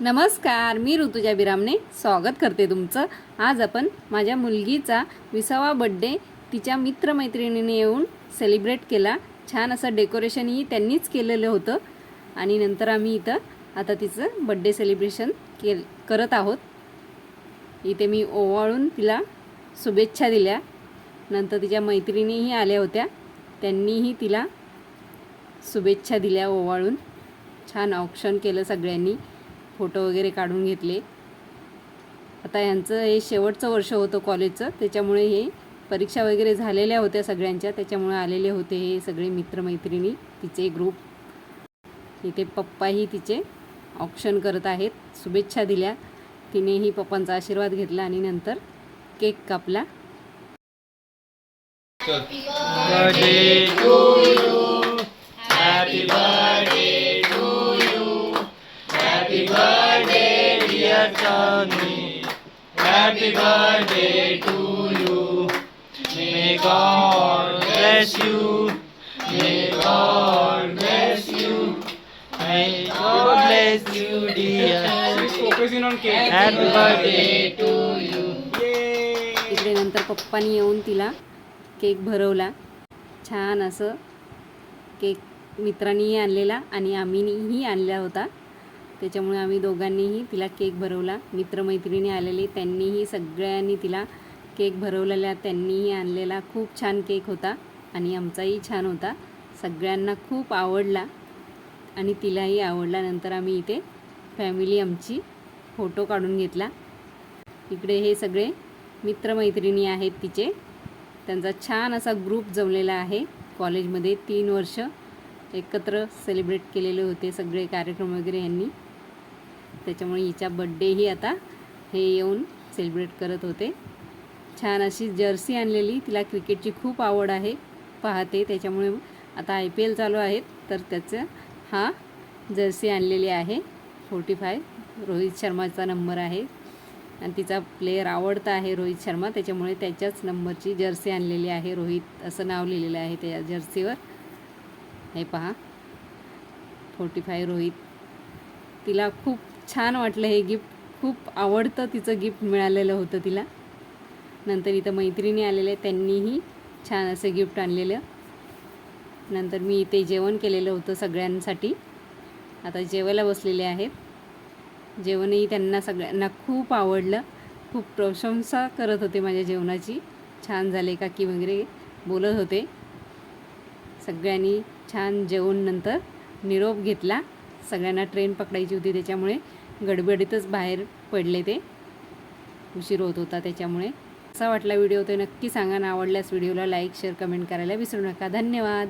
नमस्कार मी ऋतुजा बिरामने स्वागत करते तुमचं. आज आपण माझ्या मुलगीचा विसावा बड्डे तिच्या मित्रमैत्रिणीने येऊन सेलिब्रेट केला. छान असं डेकोरेशनही त्यांनीच केलेलं होतं. आणि नंतर आम्ही इथं आता तिचं बड्डे सेलिब्रेशन के करत आहोत. इथे मी ओवाळून तिला शुभेच्छा दिल्या. नंतर तिच्या मैत्रिणीही आल्या होत्या. त्यांनीही तिला शुभेच्छा दिल्या ओवाळून. छान ऑप्शन केलं सगळ्यांनी. फोटो वगैरे काढून घेतले. आता यांचं हे शेवटचं वर्ष होतं कॉलेजचं त्याच्यामुळे हे परीक्षा वगैरे झालेल्या होत्या सगळ्यांच्या. त्याच्यामुळे आलेले होते हे सगळे मित्रमैत्रिणी तिचे ग्रुप इथे पप्पाही तिचे ऑप्शन करत आहेत. शुभेच्छा दिल्या. तिनेही पप्पांचा आशीर्वाद घेतला आणि नंतर केक कापला. Dear Tony. Happy birthday to you. May God bless you. May God bless you. May God bless you, dear. focusing on cake. Happy birthday to you. इकडे नंतर पप्पानी येऊन तिला केक भरवला छान असं केक मित्रांनीही आणलेला आणि आम्हीही आणला होता त्याच्यामुळे आम्ही दोघांनीही तिला केक भरवला. मित्रमैत्रिणी आलेले त्यांनीही सगळ्यांनी तिला केक भरवलेला त्यांनीही आणलेला. खूप छान केक होता आणि आमचाही छान होता. सगळ्यांना खूप आवडला आणि तिलाही आवडला. नंतर आम्ही इथे फॅमिली आमची फोटो काढून घेतला. इकडे हे सगळे मित्रमैत्रिणी आहेत तिचे. त्यांचा छान असा ग्रुप जमलेला आहे. कॉलेजमध्ये तीन वर्ष एकत्र सेलिब्रेट केलेले होते सगळे कार्यक्रम वगैरे यांनी. त्याच्यामुळे हिचा बड्डेही आता हे येऊन सेलिब्रेट करत होते. छान अशी जर्सी आणलेली तिला क्रिकेटची खूप आवड आहे पाहते. त्याच्यामुळे आता आय पी एल चालू आहेत तर त्याचं हा जर्सी आणलेली आहे. फोर्टी फाय रोहित शर्माचा नंबर आहे. आणि तिचा प्लेयर आवडता आहे रोहित शर्मा त्याच्यामुळे त्याच्याच नंबरची जर्सी आणलेली आहे रोहित असं नाव लिहिलेलं आहे त्या जर्सीवर हे पहा. Forty five Rohit. तिला खूप छान वाटलं हे गिफ्ट खूप आवडतं तिचं गिफ्ट मिळालेलं होतं तिला. नंतर इथं मैत्रिणी आलेल्या त्यांनीही छान असं गिफ्ट आणलेलं. नंतर मी इथे जेवण केलेलं होतं सगळ्यांसाठी. आता जेवायला बसलेले आहेत. जेवणही त्यांना सगळ्यांना खूप आवडलं. खूप प्रशंसा करत होते माझ्या जेवणाची. छान झाले काकी वगैरे बोलत होते. सगळ्यांनी छान जेवण नंतर निरोप घेतला. सगळ्यांना ट्रेन पकडायची होती त्याच्यामुळे गडबडीतच बाहेर पडले ते. उशीर होत होता त्याच्यामुळे. कसा वाटला व्हिडिओ ते नक्की सांगा ना. आवडल्यास व्हिडिओला लाईक शेअर कमेंट करायला विसरू नका. धन्यवाद.